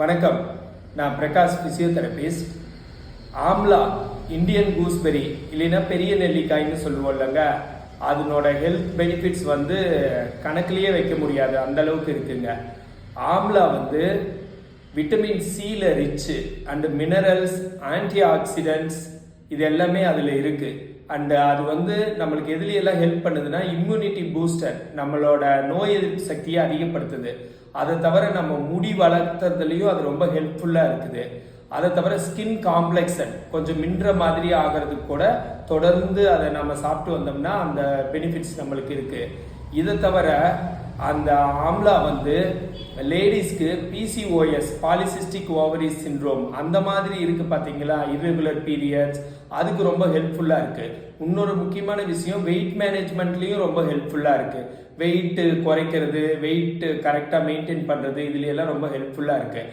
வணக்கம். நான் Prakash physiotherapist amla Indian gooseberry இல்லைன்னா பெரிய நெல்லிக்காய்ன்னு சொல்லுவோம்லங்க. அதனோட ஹெல்த் பெனிஃபிட்ஸ் வந்து கணக்குலேயே வைக்க முடியாது. அந்த அளவுக்கு இருக்குங்க. ஆம்லா வந்து விட்டமின் சியில் rich and minerals antioxidants இது எல்லாமே அதில் இருக்குது அண்ட் அது வந்து நம்மளுக்கு எதுலையெல்லாம் ஹெல்ப் பண்ணுதுன்னா இம்யூனிட்டி பூஸ்டர் நம்மளோட நோய் எதிர்ப்பு சக்தியை அதிகப்படுத்துது. அதை தவிர நம்ம முடி வளர்த்துறதுலையும் அது ரொம்ப ஹெல்ப்ஃபுல்லாக இருக்குது. அதை தவிர ஸ்கின் காம்ப்ளெக்ஸன் கொஞ்சம் மின்ற மாதிரி ஆகிறதுக்கு கூட தொடர்ந்து அதை நம்ம சாப்பிட்டு வந்தோம்னா அந்த பெனிஃபிட்ஸ் நம்மளுக்கு இருக்குது இதை தவிர அந்த ஆம்லா வந்து லேடிஸ்க்கு பிசிஓஎஸ் பாலிசிஸ்டிக் ஓவரி சிண்ட்ரோம் அந்த மாதிரி இருக்குது பார்த்தீங்களா இர்ரெகுலர் பீரியட்ஸ் அதுக்கு ரொம்ப ஹெல்ப்ஃபுல்லாக இருக்குது இன்னொரு முக்கியமான விஷயம் வெயிட் மேனேஜ்மெண்ட்லேயும் ரொம்ப ஹெல்ப்ஃபுல்லாக இருக்குது வெயிட்டு குறைக்கிறது வெயிட்டு கரெக்டாக மெயின்டைன் பண்ணுறது இதுல எல்லாம் ரொம்ப ஹெல்ப்ஃபுல்லாக இருக்குது